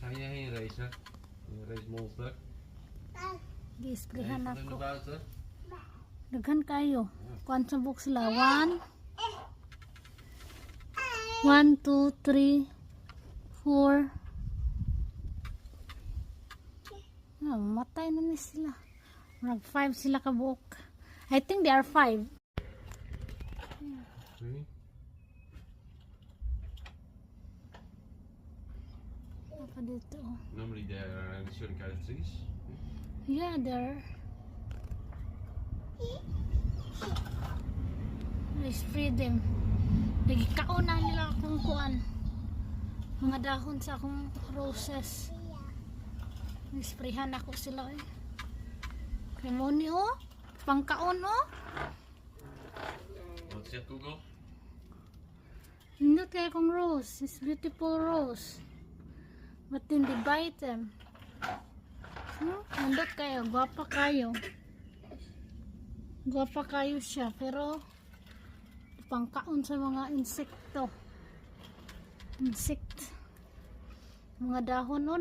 hè. Een race monster. Gi-sprayhan Even ako. naar buiten. Daghan kayo. Kuan sa book sila. One. One, two, three, four. Ah, matay na ni sila. Marag five sila ka buok. I think they are five. Zie Apa dito? oh. Normally there are shooting out of trees. Yeah, there. I spray them. Nagikauna nila akong kuan. Mga dahon sa akong roses. Nisprayhan ako sila eh. Kremoni oh. Pangkaon oh. Wat zegt Google? Hindi kaya kong rose. It's beautiful rose. Then they bite them. Hmm? Nandot kayo. Gwapa kayo. Gwapa kayo siya. Pero pangkaon sa mga insekto. Insect. Mga dahon nun.